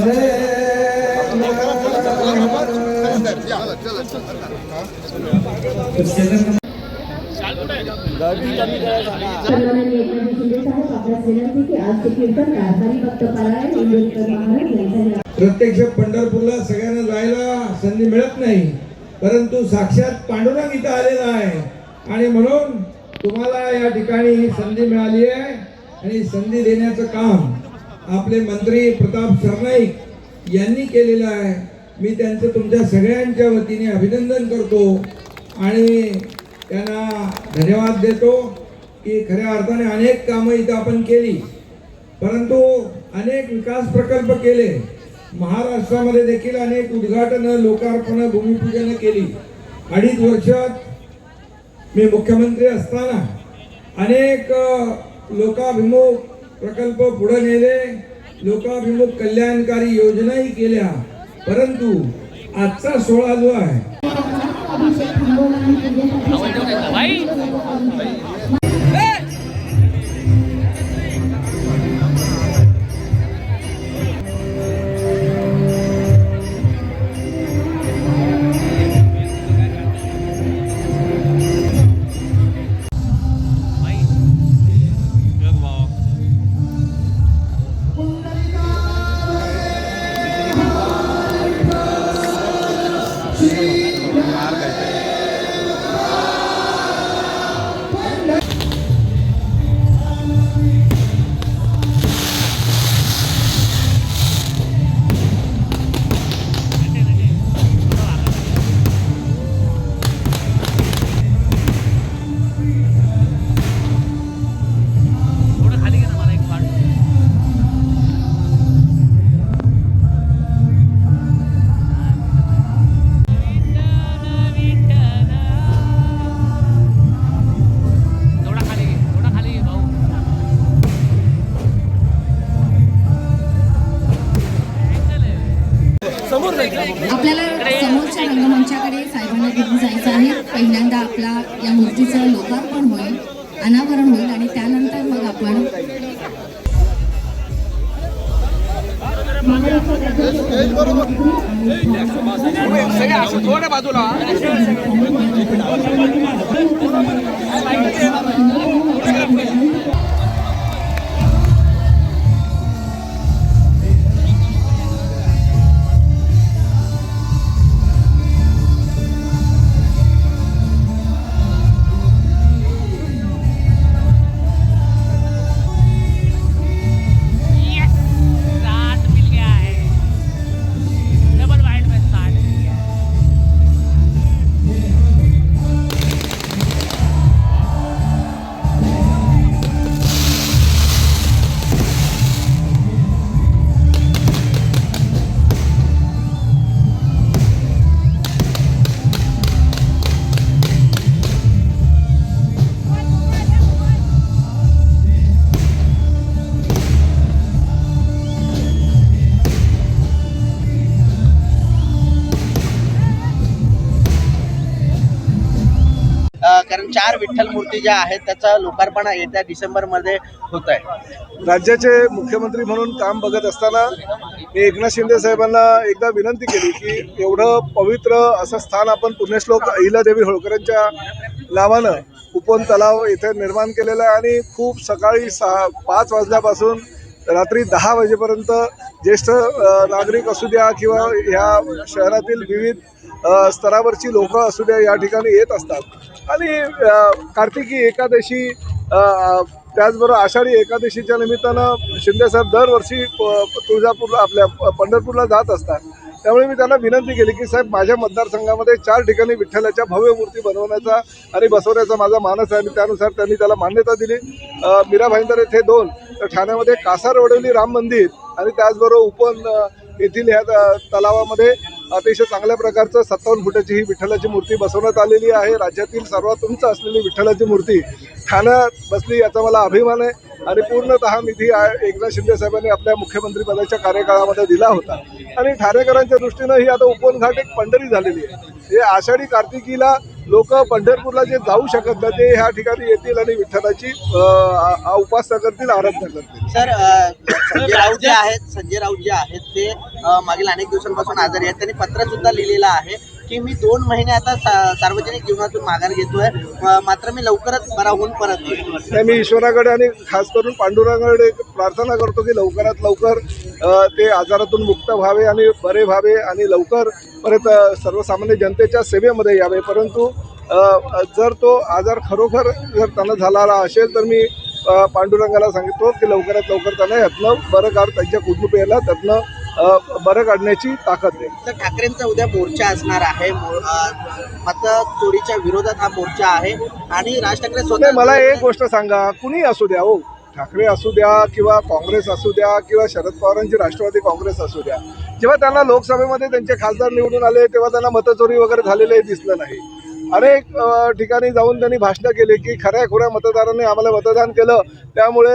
एकनाथ शिंदे साहेब आपल्यास विनंती की आज ते महाराज प्रत्यक्ष पंढरपूरला सगळ्यांना जायला संधी मिळत नाही. परंतु साक्षात पांडुरंग इथं आलेला आहे. आणि म्हणून तुम्हाला या ठिकाणी ही संधी मिळाली आहे. आणि संधी देण्याचं काम आपले मंत्री प्रताप सरनाईक यांनी केलेलं आहे. मी त्यांचं तुमच्या सगळ्यांच्या वतीने अभिनंदन करतो आणि त्यांना धन्यवाद देतो की खऱ्या अर्थाने अनेक कामं इथं आपण केली. परंतु अनेक विकास प्रकल्प केले. महाराष्ट्रामध्ये देखील अनेक उद्घाटनं लोकार्पणं भूमिपूजनं केली. अडीच वर्षात मी मुख्यमंत्री असताना अनेक लोकाभिमुख प्रकल्प पुढे नेले. लोकाभिमुख कल्याणकारी योजनाही केल्या. परंतु आजचा सोहळा जो आहे. आपल्याला समोरच्या रंगमंचाकडे साहेबांना घेऊन जायचं आहे. पहिल्यांदा आपला या मूर्तीचं लोकार्पण होईल अनावरण होईल आणि त्यानंतर मग आपण यस कारण चार विठ्ठल मूर्ती ज्या आहेत त्याचं लोकार्पण येत्या डिसेंबरमध्ये होत आहे राज्याचे मुख्यमंत्री म्हणून काम बघत असताना मी एकनाथ शिंदे साहेबांना एकदा विनंती केली की एवढं पवित्र असं स्थान आपण पुण्यश्लोक अहिल्यादेवी होळकरांच्या नावानं उपवन तलाव इथे निर्माण केलेलं आहे आणि खूप सकाळी सहा पाच वाजल्यापासून रात्री दहा वाजेपर्यंत ज्येष्ठ नागरिक असू द्या किंवा ह्या शहरातील विविध स्तरावरची लोक असू द्या या ठिकाणी येत असतात. आणि कार्तिकी एकादशी त्याचबरोबर आषाढी एकादशीच्या निमित्तानं शिंदेसाहेब दरवर्षी प- तुळजापूरला आपल्या पंढरपूरला जात असतात. त्यामुळे मी त्यांना विनंती केली की साहेब माझ्या मतदारसंघामध्ये चार ठिकाणी विठ्ठलाच्या भव्य मूर्ती बनवण्याचा आणि बसवण्याचा माझा मानस आहे. आणि त्यानुसार त्यांनी त्याला मान्यता दिली. मीरा भाईंदर येथे दोन तर ठाण्यामध्ये कासारवडवली राम मंदिर आणि त्याचबरोबर उपन येथील ह्या त- तलावामध्ये अतिशय चांगल्या प्रकारचं सत्तावन्न फुटाची ही विठ्ठलाची मूर्ती बसवण्यात आलेली आहे. राज्यातील सर्वात उंच असलेली विठ्ठलाची मूर्ती ठाण्यात बसली याचा मला अभिमान आहे. आणि पूर्णतः निधी एकनाथ शिंदे साहेबांनी आपल्या मुख्यमंत्री पदाच्या कार्यकाळामध्ये दिला होता. आणि ठाणेकरांच्या दृष्टीनं ही आता उपवन घाट एक पंढरी झालेली आहे. हे आषाढी कार्तिकीला लोक पंढरपूरला जे जाऊ शकत नाही ते ह्या ठिकाणी येतील आणि विठ्ठलाची उपासना करतील आराधना करतील. सर संजय राऊत जे आहेत संजय राऊत जे आहेत ते मागील अनेक दिवसांपासून आजारी आहेत. त्यांनी पत्र सुद्धा लिहिलेलं आहे. की मी दोन महिने आता सा- सार्वजनिक जीवनातून माघार घेतोय. मात्र मी लवकरच बरा होऊन परत येईल. मी ईश्वराकडे आणि खास करून पांडुरंगाकडे प्रार्थना करतो की लवकरात लवकर ते आजारातून मुक्त व्हावे आणि बरे व्हावे आणि लवकर परत सर्वसामान्य जनतेच्या सेवेमध्ये यावे. परंतु जर तो आजार खरोखर जर त्यांना झाला असेल तर मी पांडुरंगाला सांगितलं की लवकरात लवकर त्यांना यातनं बरं काढ त्यांच्या कुटुंबियाला त्यातनं बरं काढण्याची ताकद आहे. तर ठाकरेंचा उद्या मोर्चा असणार आहे. चोरीच्या विरोधात हा मोर्चा आहे. आणि राज ठाकरे स्वतः मला एक गोष्ट सांगा. कुणी असू द्या हो. ठाकरे असू द्या किंवा काँग्रेस असू द्या किंवा शरद पवारांची राष्ट्रवादी काँग्रेस असू द्या. जेव्हा त्यांना लोकसभेमध्ये त्यांचे खासदार निवडून आले तेव्हा त्यांना मतचोरी वगैरे झालेले दिसलं नाही. अनेक ठिकाणी जाऊन त्यांनी भाषणं केली की खऱ्या खुऱ्या मतदारांनी आम्हाला मतदान केलं. त्यामुळे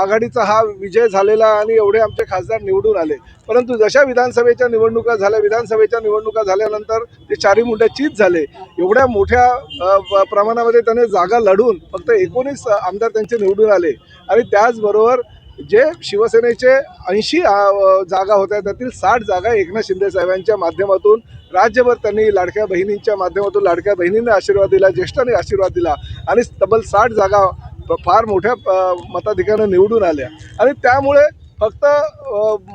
आघाडीचा हा विजय झालेला आणि एवढे आमचे खासदार निवडून आले. परंतु जशा विधानसभेच्या निवडणुका झाल्या विधानसभेच्या निवडणुका झाल्यानंतर ते चारी मुंड्या चीज झाले. एवढ्या मोठ्या प्रमाणामध्ये त्याने जागा लढून फक्त एकोणीस आमदार त्यांचे निवडून आले. आणि त्याचबरोबर जे शिवसेनेचे ऐंशी जागा होत्या त्यातील साठ जागा एकनाथ शिंदे साहेबांच्या माध्यमातून राज्यभर त्यांनी लाडक्या बहिणींच्या माध्यमातून लाडक्या बहिणींना आशीर्वाद दिला ज्येष्ठांनी आशीर्वाद दिला आणि तब्बल साठ जागा फार मोठ्या अ, निवडून आल्या. आणि त्यामुळे फक्त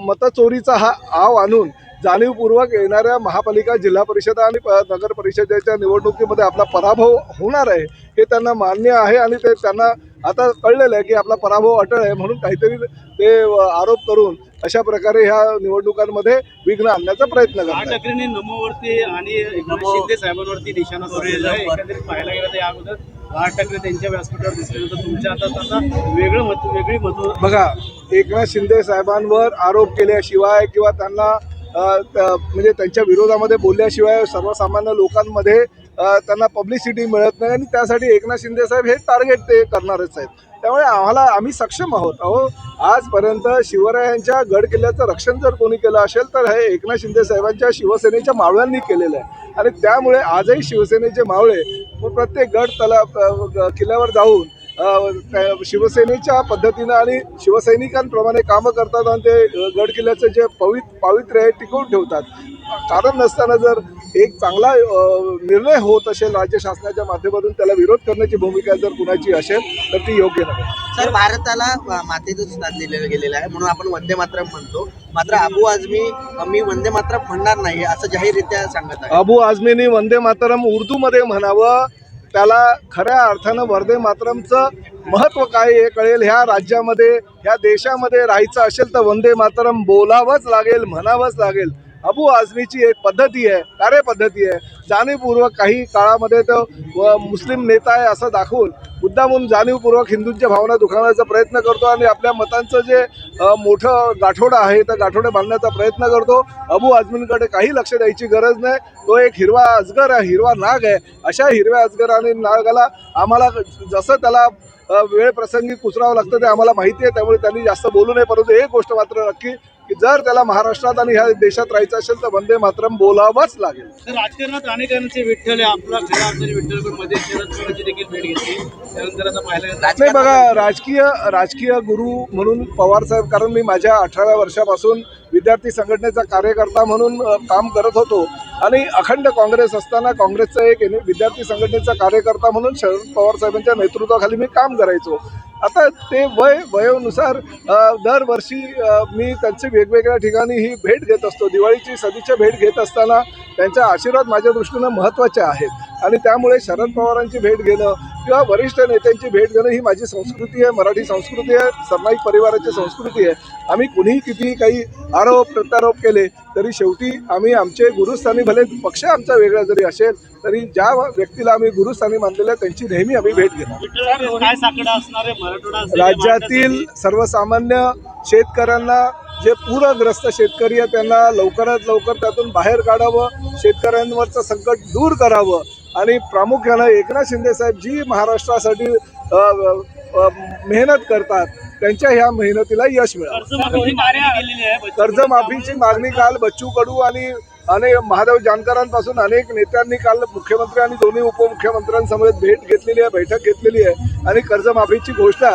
मतचोरीचा हा आव आणून जाणीवपूर्वक येणाऱ्या महापालिका जिल्हा परिषद आणि प- नगर परिषदेच्या निवडणुकीमध्ये आपला पराभव होणार आहे हे त्यांना मान्य आहे आणि ते त्यांना आता कळलेलं आहे की आपला पराभव अटळ आहे म्हणून काहीतरी ते आरोप करून अशा प्रकारे ह्या निवडणुकांमध्ये विघ्न आणण्याचा प्रयत्न करतात ठाकरेंनी नमोवरती आणि शिंदे साहेबांवरती निशाणा साधलेला आहे. एकंदरीत पाहायला गेलं तर या अगोदर राज ठाकरे त्यांच्या व्यासपीठावर दिसल्यानंतर तुमच्या हातात आता वेगळं मत वेगळी मत बघा एकनाथ शिंदे साहेबांवर आरोप केल्याशिवाय किंवा त्यांना म्हणजे त्यांच्या विरोधामध्ये बोलल्याशिवाय सर्वसामान्य लोकांमध्ये त्यांना पब्लिसिटी मिळत नाही आणि त्यासाठी एकनाथ शिंदे साहेब हे टार्गेट ते करणारच आहेत. त्यामुळे आम्हाला आम्ही सक्षम आहोत. अहो आजपर्यंत शिवरायांच्या गड किल्ल्याचं रक्षण जर कोणी केलं असेल तर हे एकनाथ शिंदे साहेबांच्या शिवसेनेच्या मावळ्यांनी केलेलं आहे. आणि त्यामुळे आजही शिवसेनेचे मावळे प्रत्येक गड तला किल्ल्यावर जाऊन शिवसेनेच्या पद्धतीनं आणि शिवसैनिकांप्रमाणे कामं करतात आणि ते गड किल्ल्याचं जे पवित पावित्र्य आहे टिकवून ठेवतात. कारण नसताना जर एक चांगला निर्णय होत असेल राज्य शासनाच्या माध्यमातून त्याला विरोध करण्याची भूमिका जर कुणाची असेल तर ती योग्य नव्हे. सर भारताला अ, मातेचं स्थान दिलेलं गेलेलं आहे. म्हणून आपण वंदे मातरम म्हणतो. मात्र अबू आझमी मी वंदे मातरम म्हणणार नाही असं जाहीररित्या सांगत आहे. अबू आझमीनी वंदे मातरम उर्दूमध्ये म्हणावं त्याला खऱ्या अर्थानं वंदे मातरमचं महत्त्व काय हे कळेल? ह्या राज्यामध्ये ह्या देशामध्ये राहायचं असेल तर वंदे मातरम बोलावंच लागेल म्हणावंच लागेल. अबू आझमीची एक पद्धती आहे कार्यपद्धती आहे. जाणीवपूर्वक काही काळामध्ये तो मुस्लिम नेता आहे असं दाखवून मुद्दामून जाणीवपूर्वक हिंदूंच्या भावना दुखावण्याचा प्रयत्न करतो आणि आपल्या मतांचं जे मोठं गाठोडं आहे त्या गाठोडे बांधण्याचा प्रयत्न करतो. अबू आझमींकडे काही लक्ष द्यायची गरज नाही. तो एक हिरवा अजगर आहे हिरवा नाग आहे. अशा हिरव्या अजगर आणि नागाला आम्हाला जसं त्याला वेळ प्रसंगी कुचरावं लागतं ते आम्हाला माहिती आहे त्यामुळे त्यांनी जास्त बोलू नये. परंतु एक गोष्ट मात्र नक्की की जर त्याला महाराष्ट्रात आणि ह्या देशात राहायचं असेल तर वंदे मातरम बोलावंच लागेल. राजकारणात अनेकांचे विठ्ठल आपला विठ्ठल पण मध्ये शरद पवारांची देखील भेट घेतली. त्यानंतर आता पाहायला गेलं नाही बघा राजकीय राजकीय गुरु म्हणून पवार साहेब कारण मी माझ्या अठराव्या वर्षापासून विद्यार्थी संघटनेचा कार्यकर्ता म्हणून काम करत होतो. आणि अखंड काँग्रेस असताना काँग्रेसचा एक विद्यार्थी संघटनेचा कार्यकर्ता म्हणून शरद पवार साहेबांच्या नेतृत्वाखाली मी काम करायचो. आता ते वय वयोनुसार दरवर्षी मी त्यांची वेगवेगळ्या ठिकाणी ही भेट घेत असतो. दिवाळीची सदिच्छा भेट घेत असताना त्यांचा आशीर्वाद माझ्या दृष्टीनं महत्त्वाचे आहेत. आणि त्यामुळे शरद पवारांची भेट घेणं किंवा वरिष्ठ नेत्यांची भेट घेणं ही माझी संस्कृती आहे मराठी संस्कृती आहे सरनाईक परिवाराची संस्कृती आहे. आम्ही कुणीही कितीही काही आरोप प्रत्यारोप केले तरी शेवटी आम्ही आमचे गुरुस्थानी भले पक्ष आमचा वेगळा जरी असेल तरी ज्या व्यक्तीला आम्ही गुरुस्थानी मानलेलं आहे त्यांची नेहमी आम्ही भेट घेणार राज्यातील सर्वसामान्य शेतकऱ्यांना जे पूरग्रस्त शेतकरी आहे त्यांना लवकरात लवकर त्यातून बाहेर काढावं शेतकऱ्यांवरचं संकट दूर करावं आणि प्रामुख्यानं एकनाथ शिंदे साहेब जी महाराष्ट्रासाठी मेहनत करतात त्यांच्या ह्या मेहनतीला यश मिळालं. कर्जमाफीची मागणी कर्जमाफीची मागणी काल बच्चू कडू आणि अनेक महादेव जानकरांपासून अनेक नेत्यांनी काल मुख्यमंत्री आणि दोन्ही उपमुख्यमंत्र्यांसमवेत भेट घेतलेली आहे बैठक घेतलेली आहे. आणि कर्जमाफीची घोषणा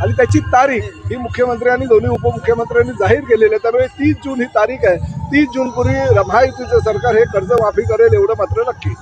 आणि त्याची तारीख ही मुख्यमंत्री आणि दोन्ही उपमुख्यमंत्र्यांनी जाहीर केलेली आहे. त्यामुळे तीस जून ही तारीख आहे. तीस जून पूर्वी महायुतीचं सरकार हे कर्ज माफी करेल एवढं मात्र नक्की.